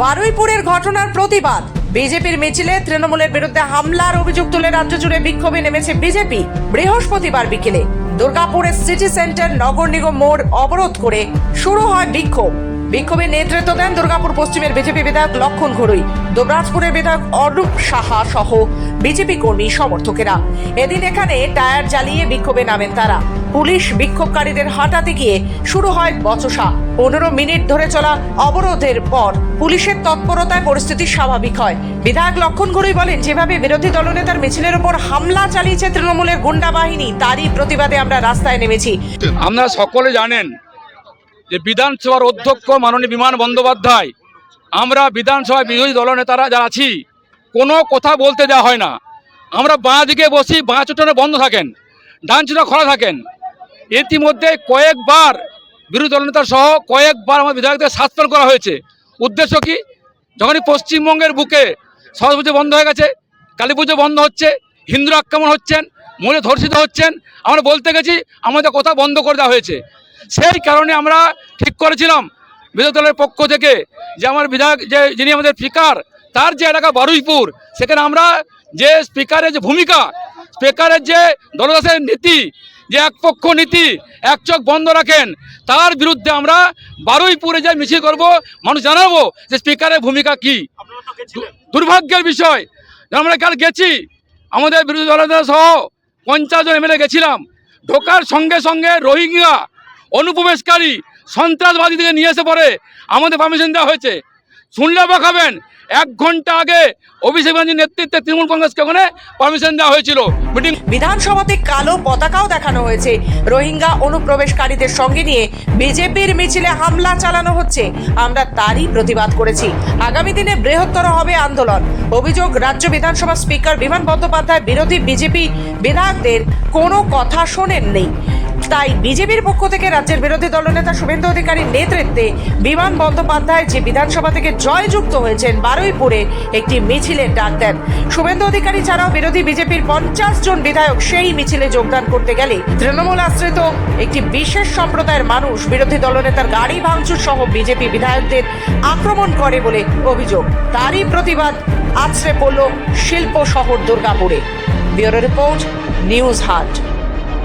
বারুইপুরের ঘটনার প্রতিবাদ। বিজেপির মিছিলে তৃণমূলের বিরুদ্ধে হামলার অভিযোগ তুলে রাজ্য জুড়ে বিক্ষোভে নেমেছে বিজেপি বৃহস্পতিবার বিকেলে। দুর্গাপুরের সিটি সেন্টার নগর নিগম মোড় অবরোধ করে শুরু হয় বিক্ষোভ। বিক্ষোভে নেতৃত্ব দেন দুর্গাপুর পশ্চিমের বিজেপি বিধায়ক লক্ষণ ঘড়ুই দুবরাজপুরের বিধায়ক অরূপ সাহা সহ বিজেপি কর্মী সমর্থকেরা। এদিন এখানে টায়ার জ্বালিয়ে বিক্ষোভে নামেন তারা। পুলিশ বিক্ষোভকারীদের হাঁটাতে গিয়ে শুরু হয় বচসা। পনেরো মিনিট ধরে চলা অবরোধের পর পুলিশের তৎপরতায় পরিস্থিতি স্বাভাবিক হয়। বিধায়ক লক্ষণ ঘড়ুই বলেন, যেভাবে বিরোধী দলনেতার মিছিলের ওপর হামলা চালিয়েছে তৃণমূলের গুন্ডা বাহিনী, তারই প্রতিবাদে আমরা রাস্তায় নেমেছি। আপনারা সকলে জানেন যে বিধানসভার অধ্যক্ষ মাননীয় বিমান বন্দ্যোপাধ্যায়, আমরা বিধানসভায় বিরোধী দলনেতারা যারা আছি, কোনো কথা বলতে দেওয়া হয় না। আমরা বাঁ দিকে বসি, বাঁ চুটনে বন্ধ থাকেন, ডান চুটা খোলা থাকেন। ইতিমধ্যে কয়েকবার বিরোধী দলনেতা সহ কয়েকবার আমার বিধায়কদের সাসপেন্ড করা হয়েছে। উদ্দেশ্য কি? যখনই পশ্চিমবঙ্গের বুকে সরস্বতী পুজো বন্ধ হয়ে গেছে, কালী পুজো বন্ধ হচ্ছে হিন্দু আক্রমণ হচ্ছেন, মনে ধর্ষিত হচ্ছেন, আমরা বলতে গেছি, আমাদের কথা বন্ধ করে দেওয়া হয়েছে। সেই কারণে আমরা ঠিক করেছিলাম বিরোধী দলের পক্ষ থেকে যে আমার বিধায়ক, যে যিনি আমাদের স্পিকার, তার যে এলাকা বারুইপুর, সেখানে আমরা যে স্পিকারের যে ভূমিকা, স্পিকারের যে দলদাসের নীতি, যে একপক্ষ নীতি, এক চোখ বন্ধ রাখেন, তার বিরুদ্ধে আমরা বারুইপুরে যে মিছিল করব, মানুষ জানাব যে স্পিকারের ভূমিকা কি। দুর্ভাগ্যের বিষয়, আমরা কাল গেছি, আমাদের বিরোধী দলের সহ পঞ্চাশ জন এমএলএ গেছিলাম। ঢোকার সঙ্গে সঙ্গে রোহিঙ্গা অনুপ্রবেশকারী সন্ত্রাসবাদীদেরকে নিয়ে এসে পরে আমাদের পারমিশন দেওয়া হয়েছে। শুনলে অবাক হবেন এক ঘণ্টা আগে অভিষেক ব্যানার্জির নেতৃত্বে তৃণমূল কংগ্রেসকে ওখানে পারমিশন দেওয়া হয়েছিল। মিটিং বিধানসভাতে কালো পতাকাও দেখানো হয়েছে। রোহিঙ্গা অনুপ্রবেশকারীদের সঙ্গে নিয়ে বিজেপির মিছিলে হামলা চালানো হচ্ছে। আমরা তারই প্রতিবাদ করেছি। আগামী দিনে বৃহত্তর হবে আন্দোলন। অভিযোগ, রাজ্য বিধানসভা স্পিকার বিমান বন্দ্যোপাধ্যায় বিরোধী বিজেপি বিধায়কদের কোনো কথা শোনেননি। তাই বিজেপির পক্ষ থেকে রাজ্যের বিরোধী দলনেতা শুভেন্দু অধিকারীর নেতৃত্বে বিমান বন্দ্যোপাধ্যায় যে বিধানসভা থেকে জয়যুক্ত হয়েছেন বারুইপুরে, একটি মিছিলের ডাক দেন। শুভেন্দু অধিকারী ছাড়াও বিরোধী বিজেপির পঞ্চাশ জন বিধায়ক সেই মিছিলে যোগদান করতে গেলে তৃণমূল আশ্রিত একটি বিশেষ সম্প্রদায়ের মানুষ বিরোধী দলনেতার গাড়ি ভাঙচুর সহ বিজেপি বিধায়কদের আক্রমণ করে বলে অভিযোগ। তারই প্রতিবাদ আছড়ে পড়ল শিল্প শহর দুর্গাপুরে। ব্যুরো রিপোর্ট, নিউজ হাট।